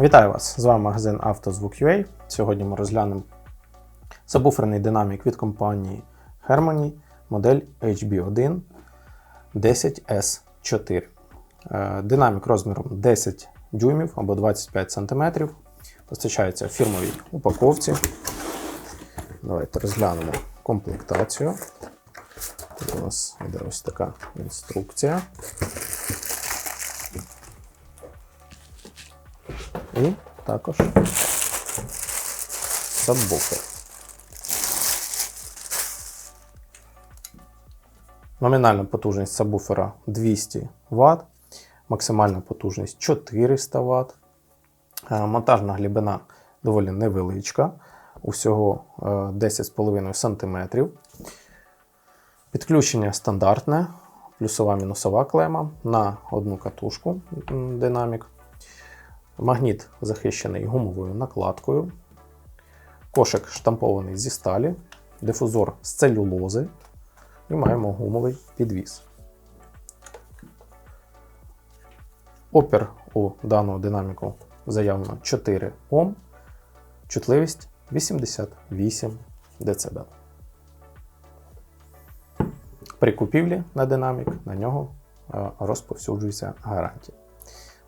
Вітаю вас! З вами магазин «Автозвук.UA». Сьогодні ми розглянемо сабвуферний динамік від компанії Harmony модель HB1 10S4. Е, Динамік розміром 10 дюймів або 25 см. Постачається в фірмовій упаковці. Давайте розглянемо комплектацію. Тут у нас йде ось така інструкція. І також сабвуфер. Номінальна потужність сабвуфера 200 Вт, максимальна потужність 400 Вт. Е, Монтажна глибина доволі невеличка, усього е, 10,5 см. Підключення стандартне, плюсова мінусова клема на одну катушку динамік. Магніт захищений гумовою накладкою. Кошик штампований зі сталі, дифузор з целюлози і маємо гумовий підвіс. Опір у даного динаміку заявлено 4 Ом, чутливість 88 дБ. При купівлі на динамік на нього е, розповсюджується гарантія.